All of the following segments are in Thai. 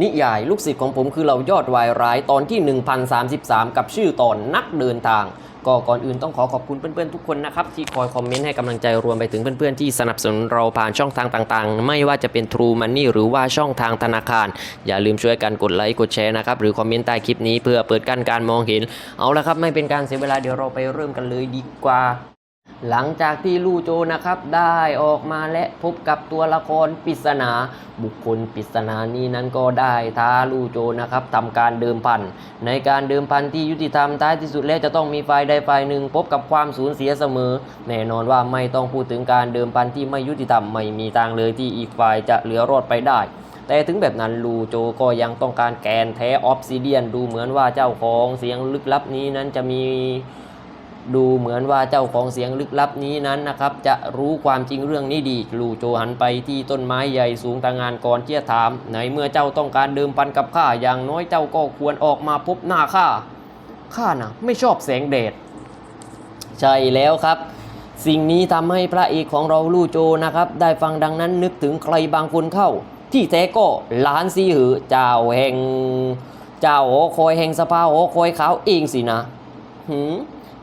นิยายลูกศิษย์ของผมคือเรายอดวายร้ายตอนที่ 1033 กับชื่อตอนนักเดินทาง ก็ก่อนอื่นต้องขอขอบคุณเพื่อนๆทุกคนนะครับ ที่คอยคอมเมนต์ให้กำลังใจรวมไปถึงเพื่อนๆที่สนับสนุนเราผ่านช่องทางต่างๆ ไม่ว่าจะเป็น True Money หรือว่าช่องทางธนาคาร อย่าลืมช่วยกันกดไลค์กดแชร์นะครับ หรือคอมเมนต์ใต้คลิปนี้เพื่อเปิดกั้นการมองเห็น เอาละครับไม่เป็นการเสียเวลาเดี๋ยวเราไปเริ่มกันเลยดีกว่า หลังจากที่ลู่โจนะครับได้ออกมาและพบกับตัวละครปริศนา บุคคลปริศนานี้นั้นก็ได้ท้าลู่โจนะครับทำการเดิมพัน ในการเดิมพันที่ยุติธรรมท้ายที่สุดแล้วจะต้องมีฝ่ายใดฝ่ายหนึ่ง พบกับความสูญเสียเสมอ แน่นอนว่าไม่ต้องพูดถึงการเดิมพันที่ไม่ยุติธรรมไม่มีทางเลยที่อีกฝ่ายจะเหลือรอดไปได้แต่ถึงแบบนั้นลูโจก็ยังต้องการแกนแท้ออฟซิเดียนดูเหมือนว่าเจ้าของเสียงลึกลับนี้นั้นจะมี ดูเหมือนว่าเจ้าของเสียงลึกลับนี้นั้นนะครับ จะรู้ความจริงเรื่องนี้ดี ลูโจหันไปที่ต้นไม้ใหญ่สูงตางานก่อนเจียถาม ในเมื่อเจ้าต้องการเดิมพันกับข้าอย่างน้อยเจ้าก็ควรออกมาพบหน้าข้าข้านะไม่ชอบแสงแดดใช่แล้วครับ สิ่งนี้ทำให้พระเอกของเราลู่โจนะครับ ได้ฟังดังนั้นนึกถึงใครบางคนเข้า ที่แท้ก็หลานซีหือเจ้าแห่ง เจ้าหอคอยแห่งสภาหอคอยขาวเองสินะหืม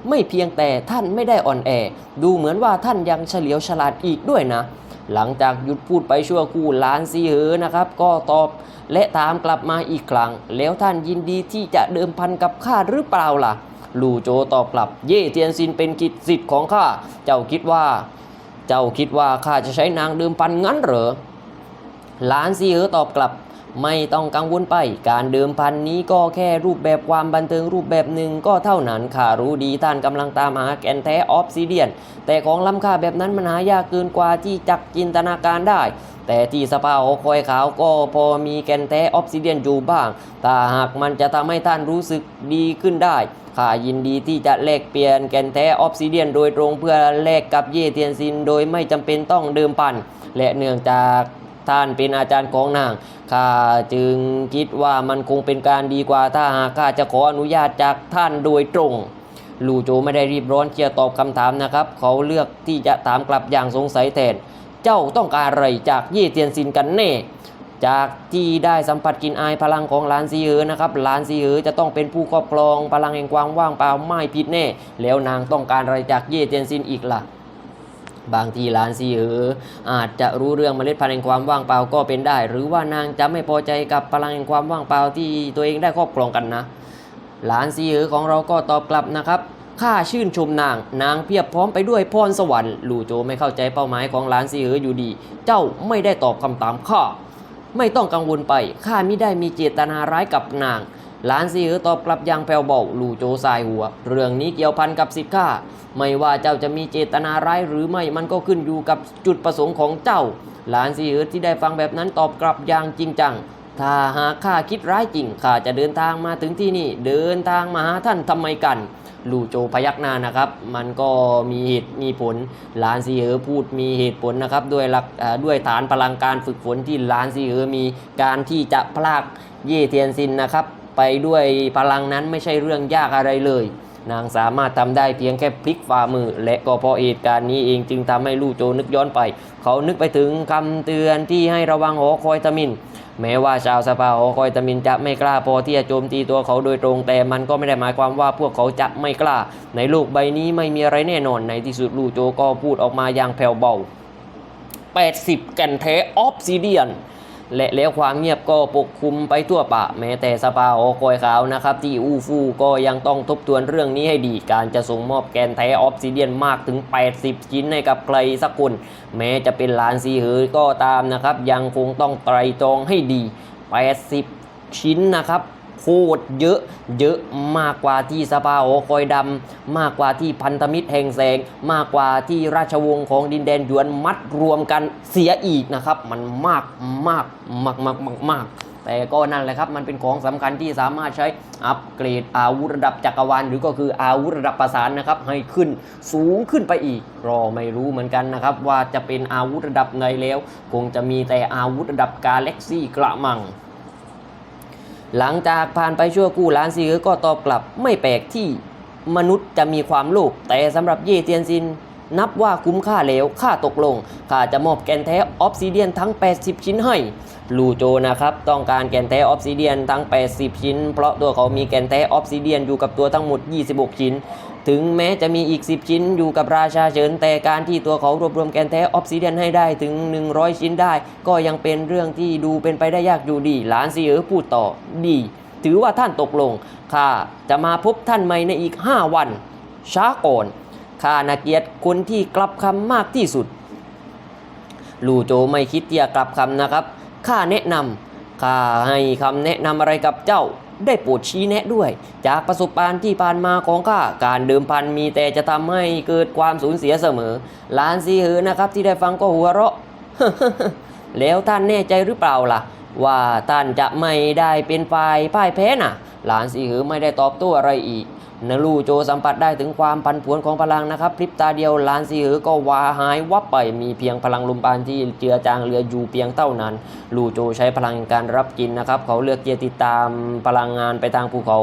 ไม่เพียงแต่ท่านไม่ได้อ่อนแอ ดูเหมือนว่าท่านยังเฉลียวฉลาดอีกด้วยนะ หลังจากหยุดพูดไปชั่วครู่หลานซีหือนะครับ ก็ตอบและถามกลับมาอีกครั้ง แล้วท่านยินดีที่จะเดิมพันกับข้าหรือเปล่าล่ะ ลู่โจตอบกลับ เย่เทียนซินเป็นกิจสิทธิ์ของข้า เจ้าคิดว่า เจ้าคิดว่าข้าจะใช้นางเดิมพันงั้นเหรอหลานซีเหอตอบกลับ ไม่ต้องกังวลไป การเดิมพันนี้ก็แค่รูปแบบความบันเทิงรูปแบบหนึ่งก็เท่านั้นข้ารู้ดีท่านกำลังตามหาแกนแท้ออฟซิเดียน แต่ของล้ำค่าแบบนั้นมันหายากเกินกว่าที่จักจินตนาการได้ แต่ที่สภาหอคอยขาวก็พอมีแกนแท้ออฟซิเดียนอยู่บ้างถ้าหากมันจะทำให้ท่านรู้สึกดีขึ้นได้ข้ายินดีที่จะแลกเปลี่ยนแกนแท้ออฟซิเดียนโดยตรงเพื่อแลกกับเยเทียนซิน โดยไม่จำเป็นต้องเดิมพัน และเนื่องจาก ท่านเป็นอาจารย์ของนางข้าจึงคิดว่ามันคงเป็นการดีกว่าถ้าหากข้าจะขออนุญาตจากท่านโดยตรงลูโจไม่ได้รีบร้อนที่จะตอบคำถามนะครับ เขาเลือกที่จะถามกลับอย่างสงสัยแทน เจ้าต้องการอะไรจากเย่เทียนซินกันแน่ จากที่ได้สัมผัสกินอายพลังของหลานซีเออนะครับหลานซีเออจะต้องเป็นผู้ครอบครองพลังแห่งความว่างเปล่าไม่ผิดแน่ แล้วนางต้องการอะไรจากเย่เทียนซินอีกล่ะ บางทีหลานซีเอออาจจะรู้เรื่องเมล็ดพันธุ์แห่งความว่างเปล่าก็เป็นได้ หรือว่านางจะไม่พอใจกับพลังแห่งความว่างเปล่าที่ตัวเองได้ครอบครองกันนะ หลานซีเออของเราก็ตอบกลับนะครับข้าชื่นชมนาง นางเพียบพร้อมไปด้วยพรสวรรค์ลู่โจไม่เข้าใจเป้าหมายของหลานซีเอออยู่ดี เจ้าไม่ได้ตอบคำถามข้าไม่ต้องกังวลไปข้ามิได้มีเจตนาร้ายกับนาง หลานซีเออตอบกลับอย่างแผ่วเบาลู่โจสายหัว เรื่องนี้เกี่ยวพันกับสิทธิ์ข้าไม่ว่าเจ้าจะมีเจตนาร้ายหรือไม่มันก็ขึ้นอยู่กับจุดประสงค์ของเจ้า หลานซีเออที่ได้ฟังแบบนั้นตอบกลับอย่างจริงจังถ้าหากข้าคิดร้ายจริงข้าจะเดินทางมาถึงที่นี่ เดินทางมาหาท่านทำไมกันลู่โจพยักหน้านะครับ มันก็มีเหตุมีผลหลานซีเออพูดมีเหตุผลนะครับ ด้วยหลักด้วยฐานพลังการฝึกฝนที่หลานซีเออมีการที่จะพลากเย่เทียนซินนะครับ ไปด้วยพลังนั้นไม่ใช่เรื่องยากอะไรเลย นางสามารถทำได้เพียงแค่พลิกฝ่ามือ และก็เพราะเหตุการณ์นี้เองจึงทำให้ลู่โจนึกย้อนไป เขานึกไปถึงคำเตือนที่ให้ระวังหอคอยตะมินแม้ว่าชาวสภาหอคอยตะมินจะไม่กล้าพอที่จะโจมตีตัวเขาโดยตรง แต่มันก็ไม่ได้หมายความว่าพวกเขาจะไม่กล้า ในโลกใบนี้ไม่มีอะไรแน่นอน ในที่สุดลู่โจก็พูดออกมาอย่างแผ่วเบา 80แก่นแท้ออฟซิเดียน และแล้วความเงียบก็ปกคลุมไปทั่วป่าแม้แต่สภาหอคอยขาวนะครับ ที่อูฟูก็ยังต้องทบทวนเรื่องนี้ให้ดี การจะส่งมอบแกนแท้ออฟซิเดียนมากถึง 80 ชิ้นให้กับใครสักคน แม้จะเป็นลานซีเหอก็ตามนะครับ ยังคงต้องไตรตรองให้ดี 80 ชิ้นนะครับ โคตรเยอะ เยอะมากกว่าที่สภาหอคอยดำมากกว่าที่พันธมิตรแห่งแสง มากกว่าที่ราชวงศ์ของดินแดนหยวนมัดรวมกันเสียอีกนะครับ มันมากมากมากมากมากมากแต่ก็นั่นแหละครับ มันเป็นของสำคัญที่สามารถใช้อัปเกรดอาวุธระดับจักรวาลหรือก็คืออาวุธระดับประสานนะครับ ให้ขึ้นสูงขึ้นไปอีก รอไม่รู้เหมือนกันนะครับ ว่าจะเป็นอาวุธระดับไหนแล้ว คงจะมีแต่อาวุธระดับกาแล็กซี่กระมัง หลังจากผ่านไปชั่วกู้ล้านซีเอก็ตอบกลับไม่แปลกที่มนุษย์จะมีความโลภแต่สำหรับเย่เตียนซิน นับว่าคุ้มค่าแล้วค่าตกลงข้าจะมอบแกนแท้ออฟซิเดียนทั้ง 80 ชิ้นให้ลูโจนะครับต้องการแกนแท้ออฟซิเดียนทั้ง 80 ชิ้น เพราะตัวเขามีแกนแท้ออฟซิเดียนอยู่กับตัวทั้งหมด 26 ชิ้น ถึงแม้จะมีอีก 10 ชิ้นอยู่กับราชาเฉินแต่การที่ตัวเขารวบรวมแกนแท้ออฟซิเดียนให้ได้ถึง 100 ชิ้นได้ ก็ยังเป็นเรื่องที่ดูเป็นไปได้ยากอยู่ดีหลานซีเอ๋อพูดต่อดี ถือว่าท่านตกลงข้าจะมาพบท่านใหม่ในอีก 5 วันช้าก่อน ข้านาเกียรติคนที่กลับคำมากที่สุด ลูโจไม่คิดที่จะกลับคำนะครับ ข้าแนะนำข้าให้คำแนะนำอะไรกับเจ้า ได้โปรดชี้แนะด้วย จากประสบการณ์ที่ผ่านมาของข้า การเดิมพันมีแต่จะทำให้เกิดความสูญเสียเสมอหลานซีเหือนะครับที่ได้ฟังก็หัวเราะ แล้วท่านแน่ใจหรือเปล่าล่ะ ว่าท่านจะไม่ได้เป็นฝ่ายพ่ายแพ้น่ะ หลานซีหือไม่ได้ตอบโต้อะไรอีก นลูโจสัมผัสได้ถึงความพันผวนของพลังนะครับพริบตาเดียวลานซีหือก็วาหายวับไปมีเพียงพลังลมปานที่เจือจางเหลืออยู่เพียงเท่านั้น ลูโจใช้พลังการรับกินนะครับ เขาเลือกเจียติดตามพลังงานไปทางภูเขา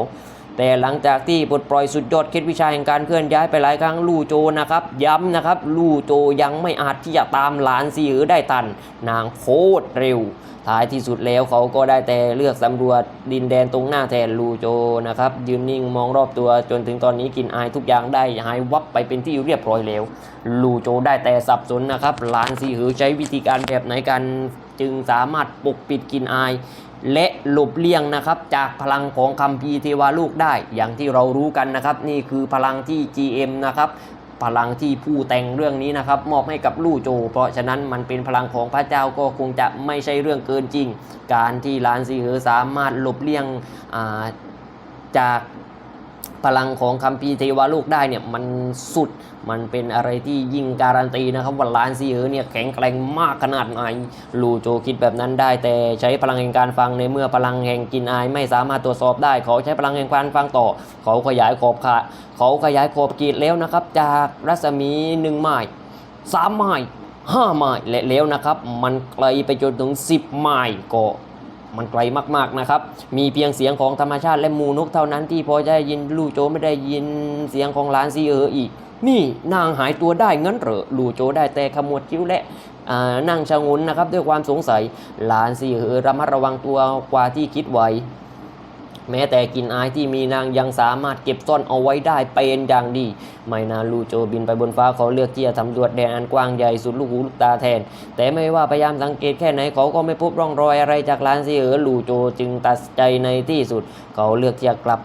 แต่หลังจากที่ปลดปล่อยสุดยอดเคล็ดวิชาแห่งการเคลื่อนย้ายไปหลายครั้งลู่โจนะครับ ย้ำนะครับ ลู่โจยังไม่อาจที่จะตามหลานซีหือได้ทัน นางโคตรเร็ว ท้ายที่สุดแล้วเขาก็ได้แต่เลือกสำรวจดินแดนตรงหน้าแทนลูโจนะครับ ยืนนิ่งมองรอบตัวจนถึงตอนนี้กินอายทุกอย่างได้หายวับไปเป็นที่เรียบร้อยแล้ว ลูโจได้แต่สับสนนะครับหลานซีหือใช้วิธีการแบบไหนกันจึงสามารถปกปิดกินอาย และหลบเลี่ยงนะครับจากพลังของคัมภีร์เทวาลูกได้ อย่างที่เรารู้กันนะครับ นี่คือพลังที่ GM นะครับพลังที่ผู้แต่งเรื่องนี้นะครับ มอบให้กับลู่โจ เพราะฉะนั้นมันเป็นพลังของพระเจ้าก็คงจะไม่ใช่เรื่องเกินจริง การที่ลานซีเหอสามารถหลบเลี่ยงาจาก พลังของคัมภีร์เทวาลูกได้เนี่ยมันสุดมันเป็นอะไรที่ยิ่งการันตีนะครับว่าลานซีเหอเนี่ยแข็งแกร่งมากขนาดไหนลูโจคิดแบบนั้นได้ แต่ใช้พลังแห่งการฟังในเมื่อพลังแห่งกินอายไม่สามารถตรวจสอบได้ เขาใช้พลังแห่งการฟังต่อ เขาขยายขอบขาเขาขยายขอบเขตแล้วนะครับ จากรัศมีหนึ่งไม้สามไม้ห้าไม้และแล้วนะครับ มันไกลไปจนถึง10ไม้ก็ มันไกลมากๆนะครับ มีเพียงเสียงของธรรมชาติและมูนกเท่านั้นที่พอจะได้ยินลู่โจไม่ได้ยินเสียงของหลานซีเอออีก นี่นางหายตัวได้งั้นเหรอลู่โจได้แต่ขมวดคิ้วและนั่งชะงนนะครับด้วยความสงสัยหลานซีเออระมัดระวังตัวกว่าที่คิดไว้ แม้แต่กลินอายที่มีนางยังสามารถเก็บซ่อนเอาไว้ได้เป็นอย่างดี ไม่นานลูโจบินไปบนฟ้าเขาเลือกที่จะสำรวจแดนอันกว้างใหญ่สุดลูกหูลูกตาแทน แต่ไม่ว่าพยายามสังเกตแค่ไหนเขาก็ไม่พบร่องรอยอะไรจากลานซีเอ๋อลูโจจึงตัดใจในที่สุด เขาเลือกที่จะกลับ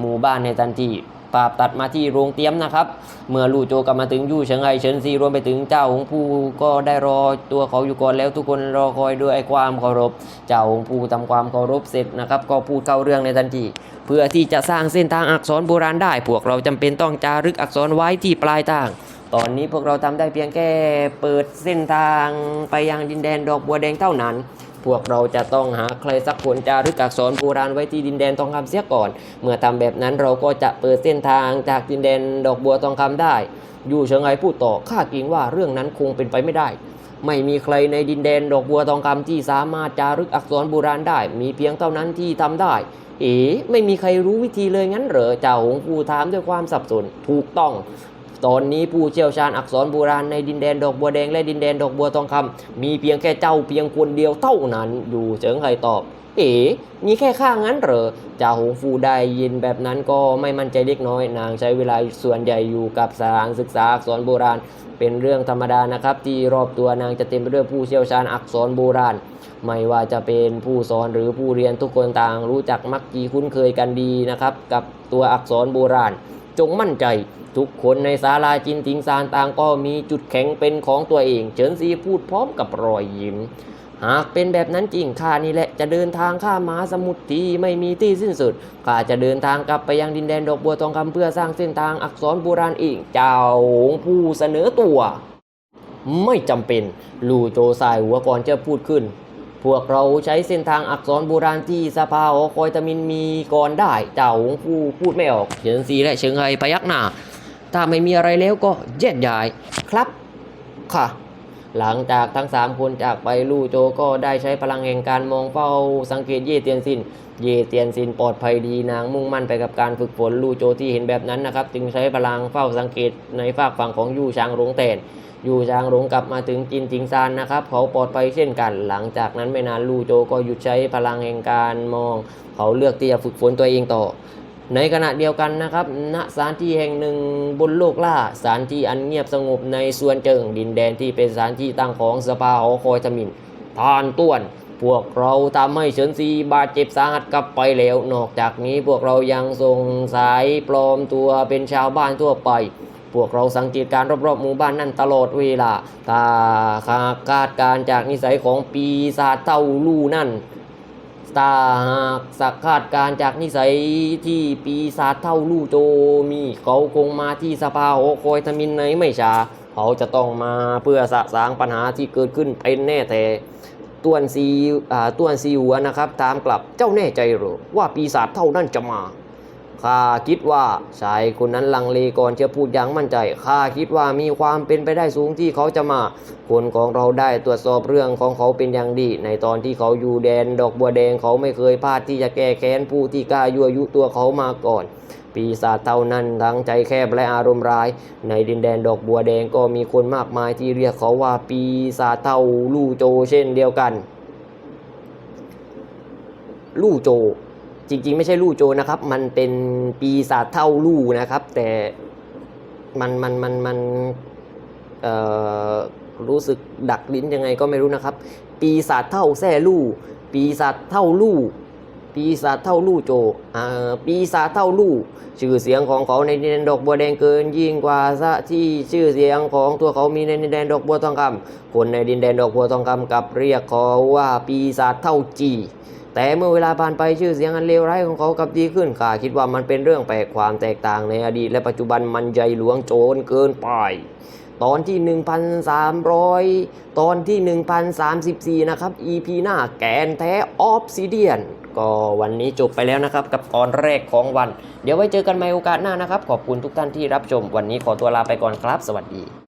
หมู่บ้านในทันที ปาบตัดมาที่โรงเตรียมนะครับ เมื่อลู่โจกลับมาถึงยู่เฉิงไอเฉินซีรวมไปถึงเจ้าของผู้ก็ได้รอตัวเขาอยู่ก่อนแล้วทุกคนรอคอยด้วยความเคารพ เจ้าของผู้ทำความเคารพเสร็จนะครับ ก็พูดเข้าเรื่องในทันทีเพื่อที่จะสร้างเส้นทางอักษรโบราณได้ พวกเราจำเป็นต้องจารึกอักษรไว้ที่ปลายทางตอนนี้พวกเราทำได้เพียงแค่เปิดเส้นทางไปยังดินแดนดอกบัวแดงเท่านั้น พวกเราจะต้องหาใครสักคนจารึกอักษรโบราณไว้ที่ดินแดนทองคำเสียก่อน เมื่อทำแบบนั้นเราก็จะเปิดเส้นทางจากดินแดนดอกบัวทองคำได้ อยู่เชิงไอพูดต่อข้ากรงว่าเรื่องนั้นคงเป็นไปไม่ได้ ไม่มีใครในดินแดนดอกบัวทองคำที่สามารถจารึกอักษรโบราณได้ มีเพียงเท่านั้นที่ทำได้ เอ๋ไม่มีใครรู้วิธีเลยงั้นเหรอเจ้าหงปูถามด้วยความสับสนถูกต้อง ตอนนี้ผู้เชี่ยวชาญอักษรโบราณในดินแดนดอกบัวแดงและดินแดนดอกบัวทองคำมีเพียงแค่เจ้าเพียงคนเดียวเท่านั้น อยู่เฉิงไห่ตอบ เอ๋มีแค่ข้างั้นเหรอจ่าหงฟูได้ยินแบบนั้นก็ไม่มั่นใจเล็กน้อย นางใช้เวลาส่วนใหญ่อยู่กับสถานศึกษาอักษรโบราณ เป็นเรื่องธรรมดานะครับ ที่รอบตัวนางจะเต็มไปด้วยผู้เชี่ยวชาญอักษรโบราณไม่ว่าจะเป็นผู้สอนหรือผู้เรียนทุกคนต่างรู้จักมักจีคุ้นเคยกันดีนะครับ กับตัวอักษรโบราณ จงมั่นใจ ทุกคนในศาลาจินติงซานต่างก็มีจุดแข็งเป็นของตัวเอง เฉินซีพูดพร้อมกับรอยยิ้ม หากเป็นแบบนั้นจริงข้านี่แหละจะเดินทางข้ามมหาสมุทรที่ไม่มีที่สิ้นสุดข้าจะเดินทางกลับไปยังดินแดนดอกบัวทองคำเพื่อสร้างเส้นทางอักษรโบราณอีก เจ้าผู้เสนอตัว ไม่จำเป็น ลู่โจสายหัวก่อนจะพูดขึ้น พวกเราใช้เส้นทางอักษรโบราณที่สภาหอคอยตมินมีก่อนได้ เจ้าหงฟูพูดไม่ออก เฉินซีและเฉิงไฮพยักหน้า ถ้าไม่มีอะไรแล้วก็แยกย้าย ครับค่ะ หลังจากทั้ง 3 คนจากไปลู่โจก็ได้ใช้พลังแห่งการมองเฝ้าสังเกตเย่เตียนซิน เย่เตียนซินปลอดภัยดีนางมุ่งมั่นไปกับการฝึกฝนลู่โจที่เห็นแบบนั้นนะครับ จึงใช้พลังเฝ้าสังเกตในฝากฝั่งของยู่ชางหลงแตน ยู่ชางหลงกลับมาถึงจินจิงซานนะครับ เขาปลอดภัยเช่นกัน หลังจากนั้นไม่นานลู่โจก็หยุดใช้พลังแห่งการมอง เขาเลือกที่จะฝึกฝนตัวเองต่อ ในขณะเดียวกันนะครับณสถานที่แห่งหนึ่งบนโลกล่าสถานที่อันเงียบสงบในส่วนเจิงดินแดนที่เป็นสถานที่ตั้งของสภาหอคอยทมินทานต้วนพวกเราทำให้เฉินซีบาดเจ็บสาหัสกลับไปแล้ว นอกจากนี้พวกเรายังส่งสายปลอมตัวเป็นชาวบ้านทั่วไป พวกเราสังเกตการรอบๆหมู่บ้านนั่นตลอดเวลาถ้าหากคาดการ์จากนิสัยของปีศาจเต้าลู่นั่นตาหากสักคาดการ์จากนิสัยที่ปีศาจเท่าลู่โจมีเขาคงมาที่สภาหอคอยทมินในไม่ช้าเขาจะต้องมาเพื่อสะสางปัญหาที่เกิดขึ้นเป็นแน่แต่ต้วนซีอ่าต้วนซีหัวนะครับ ตามกลับเจ้าแน่ใจหรือว่าปีศาจเท่านั้นจะมา ข้าคิดว่าชายคนนั้นลังเลก่อนจะพูดอย่างมั่นใจข้าคิดว่ามีความเป็นไปได้สูงที่เขาจะมา คนของเราได้ตรวจสอบเรื่องของเขาเป็นอย่างดี ในตอนที่เขาอยู่แดนดอกบัวแดงเขาไม่เคยพลาดที่จะแก้แค้นผู้ที่กล้ายั่วยุตัวเขามาก่อนปีศาจเท่านั้นทั้งใจแคบและอารมณ์ร้าย ในดินแดนดอกบัวแดงก็มีคนมากมายที่เรียกเขาว่าปีศาจเท่าลู่โจเช่นเดียวกัน ลู่โจ จริง ๆ ไม่ใช่ลู่โจนะครับ มันเป็นปีศาจเท่าลู่นะครับ แต่มันมันมันมันเอ่อรู้สึกดักลิ้นยังไงก็ไม่รู้นะครับ ปีศาจเท่าแซ่ลู่ ปีศาจเท่าลู่ปีศาจเท่าลู่โจอ่าปีศาจเท่าลู่ ชื่อเสียงของเขาในดินแดนดอกบัวแดงเกินยิ่งกว่าซะที่ชื่อเสียงของตัวเขามีในดินแดนดอกบัวทองคำคนในดินแดนดอกบัวทองคำกับเรียกเขาว่าปีศาจเท่าจี แต่เมื่อเวลาผ่านไปชื่อเสียงอันเลวร้ายของเขากลับดีขึ้นข้าคิดว่ามันเป็นเรื่องแปลกความแตกต่างในอดีตและปัจจุบันมันใหญ่หลวงโจรเกินไปตอนที่ 1,300 ตอนที่ 1,034 นะครับ EP หน้าแกนแท้ออฟซิเดียนก็วันนี้จบไปแล้วนะครับ กับตอนแรกของวัน เดี๋ยวไว้เจอกันใหม่โอกาสหน้านะครับ ขอบคุณทุกท่านที่รับชม วันนี้ขอตัวลาไปก่อนครับ สวัสดี